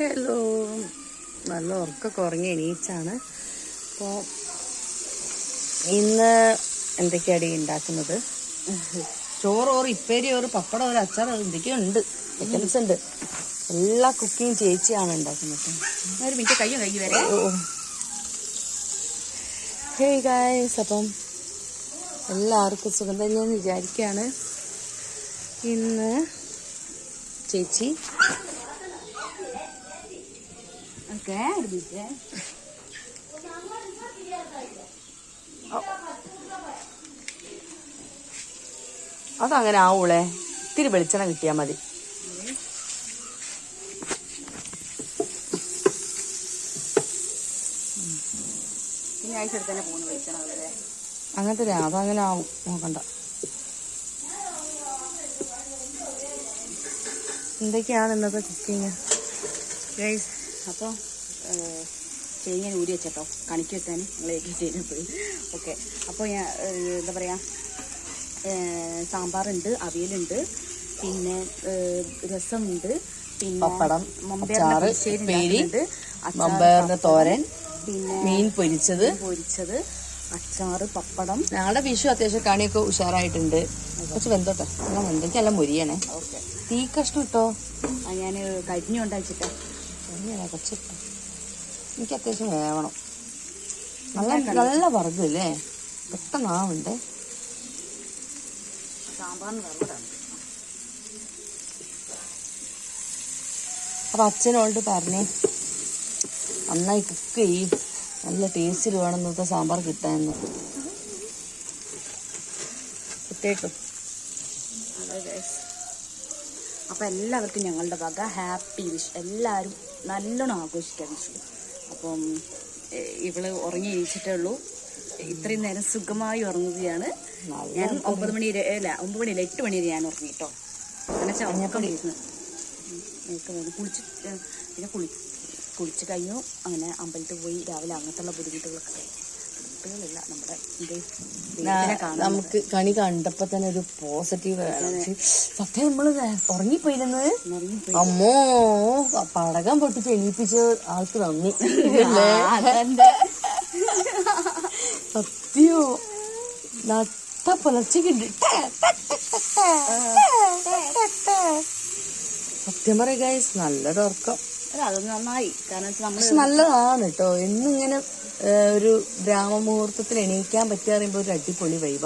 Hello. നല്ല ഉറക്കൊക്കെ ഉറങ്ങി എണീച്ചാണ്. അപ്പോൾ ഇന്ന് എന്തൊക്കെയാണ് ഈ ഉണ്ടാക്കുന്നത് ചോറ് ഓറ് ഇപ്പേരി ഓറ് പപ്പടം ഒരു അച്ചാർ എന്തൊക്കെയോ ഉണ്ട്. ഐറ്റംസ് ഉണ്ട്. എല്ലാ കുക്കിങ് ചേച്ചിയാണ് ഉണ്ടാക്കുന്നത് ഒരു മിനിറ്റ് കയ്യും കൈ വരെ. ഓ ഹേ ഗായ്സ് അപ്പം എല്ലാവർക്കും സുഖം തന്നെയെന്ന് വിചാരിക്കുകയാണ് ഇന്ന് ചേച്ചി ഓക്കെ അതങ്ങനെ ആവൂളെ. ഇത്തിരി വെളിച്ചെണ്ണ കിട്ടിയാ മതി. അങ്ങനത്തെ അതങ്ങനെ ആവും. നോക്കണ്ട. എന്തൊക്കെയാണ് ഇന്നത്തെ കുക്കിങ്? ഗൈസ് അപ്പോൾ ചെയ്യാൻ ഊരി വെച്ചോ കണിക്ക് വെക്കാൻ നിങ്ങളേക്ക് ചെയ്യുമ്പോൾ ഓക്കെ. അപ്പോൾ ഞാൻ എന്താ പറയുക സാമ്പാറുണ്ട് അവിയലുണ്ട് പിന്നെ രസമുണ്ട് പിന്നെ ഉണ്ടാക്കുന്നുണ്ട്. അച്ചാറ്, തോരൻ പിന്നെ മീൻ പൊരിച്ചത്. പൊരിച്ചത് അച്ചാറ് പപ്പടം. ഞങ്ങളുടെ വിഷു അത്യാവശ്യം കണിയൊക്കെ ഉഷാറായിട്ടുണ്ട്. കുറച്ച് വെന്തോട്ടെ. എല്ലാം വെന്തയ്ക്കെല്ലാം മുരിയണേ. ഓക്കെ. തീ കഷ്ടം ഇട്ടോ ഞാൻ കരിഞ്ഞുണ്ടാച്ചിട്ടാ ശരിയാണ് കുറച്ചിട്ടോ. എനിക്ക് അത്യാവശ്യം വേവണം. നല്ല നല്ല വറുതല്ലേ? അല്ലേ പെട്ടെന്ന് വറുതാണ് അപ്പൊ അച്ഛനോട് പറഞ്ഞേ നന്നായി കുക്ക് ചെയ്യും. നല്ല ടേസ്റ്റിൽ വേണം ഇന്നത്തെ സാമ്പാർ കിട്ടാന്ന് കിട്ടേക്കും അപ്പോൾ എല്ലാവർക്കും ഞങ്ങളുടെ വക ഹാപ്പി വിഷ്. എല്ലാവരും നല്ലോണം ആഘോഷിക്കാൻ വിഷു. അപ്പം ഇവൾ ഉറങ്ങി എണീച്ചിട്ടേ ഉള്ളൂ. ഇത്രയും നേരം സുഖമായി ഉറങ്ങുകയാണ്. ഞാൻ ഒമ്പത് മണി വരെ അല്ല ഒമ്പത് മണിയല്ല എട്ട് മണി വരെ ഞാൻ ഉറങ്ങി കേട്ടോ. അങ്ങനെ വരുന്നു എനിക്ക് കുളിച്ച് പിന്നെ കുളി കുളിച്ച് കഴിഞ്ഞു. അങ്ങനെ അമ്പലത്തിൽ പോയി രാവിലെ അങ്ങനത്തുള്ള ബുദ്ധിമുട്ടുകളൊക്കെ കഴിഞ്ഞു. നമ്മുടെ നമുക്ക് കണി കണ്ടപ്പോ തന്നെ ഒരു പോസിറ്റീവ് സത്യം നമ്മൾ ഉറങ്ങിപ്പോയിരുന്നത്? ഉറങ്ങിപ്പോയി. അമ്മോ പടകം പൊട്ടിച്ച് എണീപ്പിച്ച് ആൾക്ക് നന്ദി? സത്യോ നട്ട പുലർച്ചയ്ക്ക് സത്യം പറയുക ഗൈസ് നല്ലൊരു ഉറക്കം. അല്ല, അത് നന്നായി. കാരണം വെച്ചാൽ നമ്മൾ പക്ഷെ നല്ലതാണ് കേട്ടോ എന്നിങ്ങനെ ഇങ്ങനെ ഗ്രാമ ഒരു ഗ്രാമമുഹൂർത്തത്തിൽ എണീക്കാൻ പറ്റുക പറയുമ്പോ ഒരു അടിപൊളി വൈബ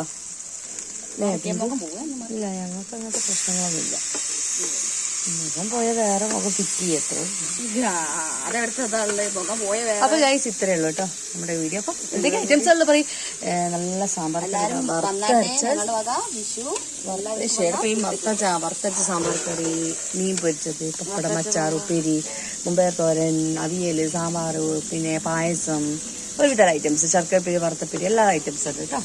ഇല്ല ഞങ്ങൾക്ക് അങ്ങനത്തെ പ്രശ്നങ്ങളൊന്നുമില്ല മുഖം പോയ വേറെ മുഖം ഫിറ്റ് അപ്പൊ ഗൈസ് ഇത്രേ ഉള്ളൂ കേട്ടോ നമ്മുടെ വീഡിയോ. അപ്പൊ എന്തൊക്കെ ഐറ്റംസ് ഉള്ളു പറയും? നല്ല സാമ്പാർ കറി, വന്നാട്ടെ വറുത്തരച്ച ഞങ്ങളുടെ വക വിഷു ഷേപ്പ് ഈ വറുത്ത വറുത്തരച്ച സാമ്പാർ കറി മീൻ പൊരിച്ചത് പപ്പടം അച്ചാർ ഉപ്പേരി മുമ്പേർ തോരൻ അവിയൽ സാമ്പാർ പിന്നെ പായസം ഒരുവിധ ഐറ്റംസ് ശർക്കരപ്പിരി വറുത്തപ്പിരി എല്ലാ ഐറ്റംസ് ഉണ്ട് കേട്ടോ.